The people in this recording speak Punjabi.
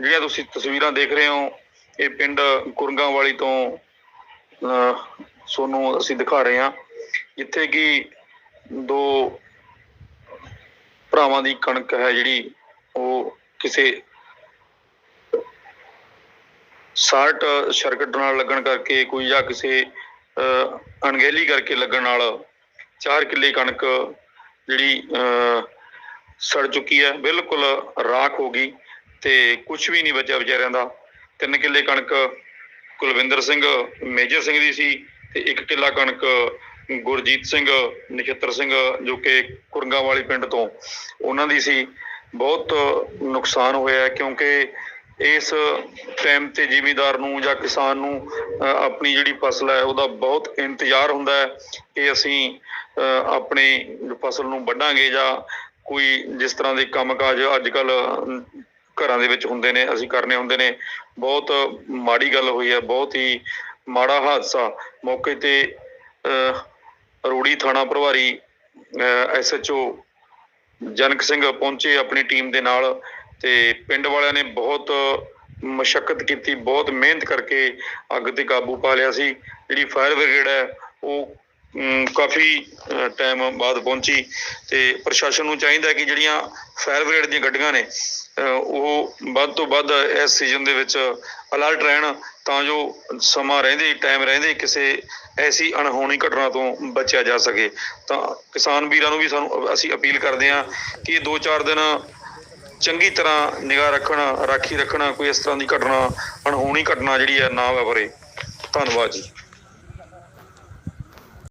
ਜਿਹੜੀਆਂ ਤੁਸੀਂ ਤਸਵੀਰਾਂ ਦੇਖ ਰਹੇ ਹੋ ਇਹ ਪਿੰਡ ਕੁਰੰਗਾ ਵਾਲੀ ਤੋਂ ਅਹ, ਤੁਹਾਨੂੰ ਅਸੀਂ ਦਿਖਾ ਰਹੇ ਹਾਂ ਜਿੱਥੇ ਕਿ ਦੋ ਭਰਾਵਾਂ ਦੀ ਕਣਕ ਹੈ ਜਿਹੜੀ ਉਹ ਕਿਸੇ ਸਾਰਟ ਸਰਕਟ ਨਾਲ ਲੱਗਣ ਕਰਕੇ ਕੋਈ ਜਾਂ ਕਿਸੇ ਅਹ, ਅਣਗਹਿਲੀ ਕਰਕੇ ਲੱਗਣ ਨਾਲ 4 ਕਿੱਲੇ ਕਣਕ ਜਿਹੜੀ ਅਹ, ਸੜ ਚੁੱਕੀ ਹੈ ਬਿਲਕੁਲ ਰਾਖ ਹੋ ਗਈ। ਤੇ ਕੁਝ ਵੀ ਨਹੀਂ ਬਚਿਆ ਵਿਚਾਰਿਆਂ ਦਾ। ਤਿੰਨ ਕਿੱਲੇ ਕਣਕ ਕੁਲਵਿੰਦਰ ਸਿੰਘ ਮੇਜਰ ਸਿੰਘ ਦੀ ਸੀ ਤੇ ਇੱਕ ਕਿੱਲਾ ਕਣਕ ਗੁਰਜੀਤ ਸਿੰਘ ਨਛੱਤਰ ਸਿੰਘ ਜੋ ਕਿ ਕੁਰੰਗਾ ਵਾਲੀ ਪਿੰਡ ਤੋਂ ਉਹਨਾਂ ਦੀ ਸੀ। ਬਹੁਤ ਨੁਕਸਾਨ ਹੋਇਆ ਕਿਉਂਕਿ ਇਸ ਟਾਈਮ ਤੇ ਜ਼ਿਮੀਦਾਰ ਨੂੰ ਜਾਂ ਕਿਸਾਨ ਨੂੰ ਆਪਣੀ ਜਿਹੜੀ ਫਸਲ ਹੈ ਉਹਦਾ ਬਹੁਤ ਇੰਤਜ਼ਾਰ ਹੁੰਦਾ ਹੈ ਕਿ ਅਸੀਂ ਅਹ, ਆਪਣੀ ਫਸਲ ਨੂੰ ਵੱਢਾਂਗੇ ਜਾਂ ਕੋਈ ਜਿਸ ਤਰ੍ਹਾਂ ਦੇ ਕੰਮਕਾਜ ਅੱਜ ਕੱਲ ਘਰਾਂ ਦੇ ਵਿੱਚ ਹੁੰਦੇ ਨੇ ਅਸੀਂ ਕਰਨੇ ਹੁੰਦੇ ਨੇ। ਬਹੁਤ ਮਾੜੀ ਗੱਲ ਹੋਈ ਹੈ ਬਹੁਤ ਹੀ ਮਾੜਾ ਹਾਦਸਾ। ਮੌਕੇ ਤੇ ਅਹ, ਰੋੜੀ ਥਾਣਾ ਪ੍ਰਭਾਰੀ ਐਸਐਚਓ ਜਨਕ ਸਿੰਘ ਪਹੁੰਚੇ ਆਪਣੀ ਟੀਮ ਦੇ ਨਾਲ ਤੇ ਪਿੰਡ ਵਾਲਿਆਂ ਨੇ ਬਹੁਤ ਮਸ਼ੱਕਤ ਕੀਤੀ ਬਹੁਤ ਮਿਹਨਤ ਕਰਕੇ ਅੱਗ ਤੇ ਕਾਬੂ ਪਾ ਲਿਆ ਸੀ। ਜਿਹੜੀ ਫਾਇਰ ਬ੍ਰਿਗੇਡ ਹੈ ਉਹ ਕਾਫੀ ਟਾਈਮ ਬਾਅਦ ਪਹੁੰਚੀ ਤੇ ਪ੍ਰਸ਼ਾਸਨ ਨੂੰ ਚਾਹੀਦਾ ਕਿ ਜਿਹੜੀਆਂ ਫਾਇਰ ਬ੍ਰਿਗੇਡ ਦੀਆਂ ਗੱਡੀਆਂ ਨੇ ਉਹ ਵੱਧ ਤੋਂ ਵੱਧ ਇਸ ਸੀਜ਼ਨ ਦੇ ਵਿੱਚ ਅਲਰਟ ਰਹਿਣ ਤਾਂ ਜੋ ਸਮਾਂ ਰਹਿੰਦੇ ਟਾਈਮ ਰਹਿੰਦੇ ਕਿਸੇ ਐਸੀ ਅਣਹੋਣੀ ਘਟਨਾ ਤੋਂ ਬਚਿਆ ਜਾ ਸਕੇ। ਤਾਂ ਕਿਸਾਨ ਵੀਰਾਂ ਨੂੰ ਵੀ ਸਾਨੂੰ ਅਸੀਂ ਅਪੀਲ ਕਰਦੇ ਹਾਂ ਕਿ ਇਹ 2-4 ਦਿਨ ਚੰਗੀ ਤਰ੍ਹਾਂ ਨਿਗਾਹ ਰੱਖਣ, ਰਾਖੀ ਰੱਖਣਾ, ਕੋਈ ਇਸ ਤਰ੍ਹਾਂ ਦੀ ਘਟਨਾ, ਅਣਹੋਣੀ ਘਟਨਾ ਜਿਹੜੀ ਹੈ ਨਾ ਵਾਪਰੇ। ਧੰਨਵਾਦ ਜੀ।